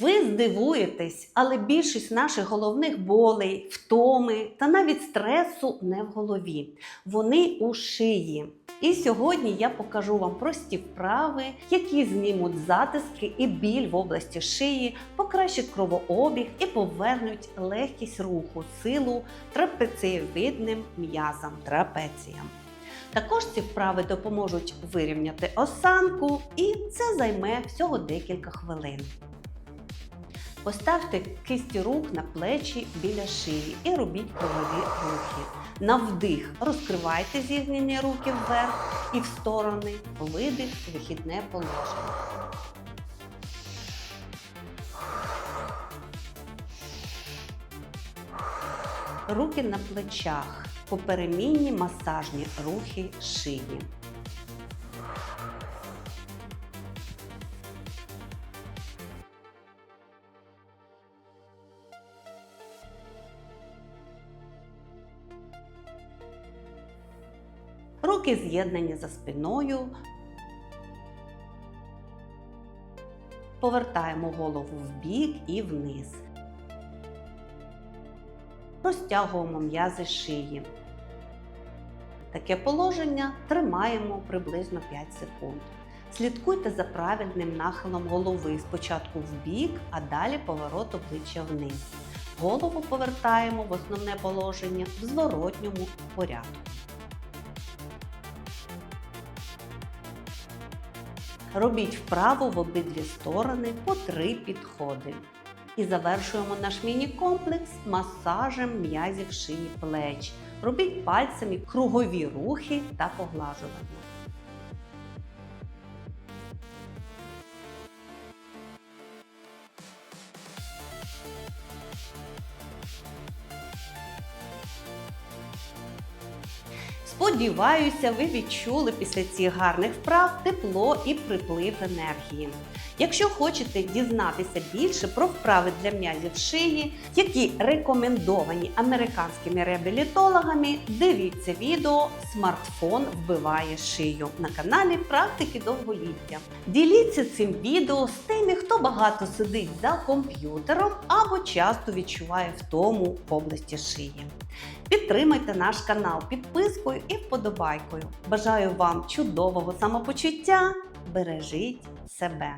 Ви здивуєтесь, але більшість наших головних болей, втоми та навіть стресу не в голові. Вони у шиї. І сьогодні я покажу вам прості вправи, які знімуть затиски і біль в області шиї, покращать кровообіг і повернуть легкість руху, силу трапецієвидним м'язам, трапеціям. Також ці вправи допоможуть вирівняти осанку, і це займе всього декілька хвилин. Поставте кисті рук на плечі біля шиї і робіть кругові рухи. На вдих розкривайте зігнені руки вверх і в сторони, видих, вихідне положення. Руки на плечах, поперемінні масажні рухи шиї. Руки з'єднані за спиною. Повертаємо голову вбік і вниз. Розтягуємо м'язи шиї. Таке положення тримаємо приблизно 5 секунд. Слідкуйте за правильним нахилом голови спочатку вбік, а далі поворот обличчя вниз. Голову повертаємо в основне положення в зворотньому порядку. Робіть вправо в обидві сторони по три підходи. І завершуємо наш міні-комплекс масажем м'язів шиї плеч. Робіть пальцями кругові рухи та поглажування. Сподіваюся, ви відчули після цих гарних вправ тепло і приплив енергії. Якщо хочете дізнатися більше про вправи для м'язів шиї, які рекомендовані американськими реабілітологами, дивіться відео Смартфон вбиває шию на каналі Практики довголіття. Діліться цим відео з тими, хто багато сидить за комп'ютером або часто відчуває втому в області шиї. Підтримайте наш канал підпискою і вподобайкою. Бажаю вам чудового самопочуття! Бережіть себе!